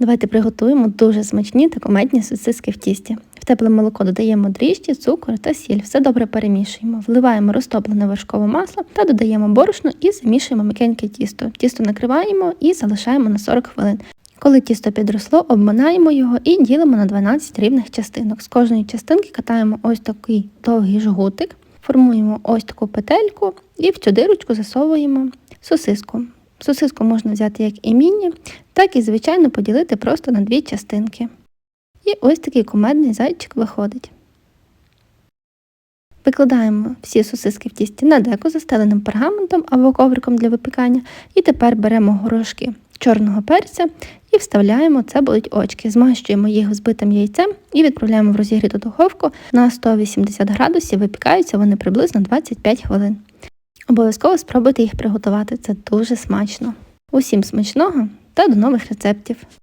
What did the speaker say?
Давайте приготуємо дуже смачні та комедні сосиски в тісті. В тепле молоко додаємо дріжджі, цукор та сіль. Все добре перемішуємо. Вливаємо розтоплене вершкове масло та додаємо борошно і замішуємо м'якеньке тісто. Тісто накриваємо і залишаємо на 40 хвилин. Коли тісто підросло, обминаємо його і ділимо на 12 рівних частинок. З кожної частинки катаємо ось такий довгий жгутик, формуємо ось таку петельку і в цю дирочку засовуємо сосиску. Сосиску можна взяти як і міні, так і звичайно поділити просто на дві частинки. І ось такий кумедний зайчик виходить. Викладаємо всі сосиски в тісті на деко застеленим пергаментом або ковриком для випікання. І тепер беремо горошки чорного перця і вставляємо це будуть очки. Змащуємо їх збитим яйцем і відправляємо в розігріту духовку на 180 градусів. Випікаються вони приблизно 25 хвилин. Обов'язково спробуйте їх приготувати, це дуже смачно. Усім смачного та до нових рецептів!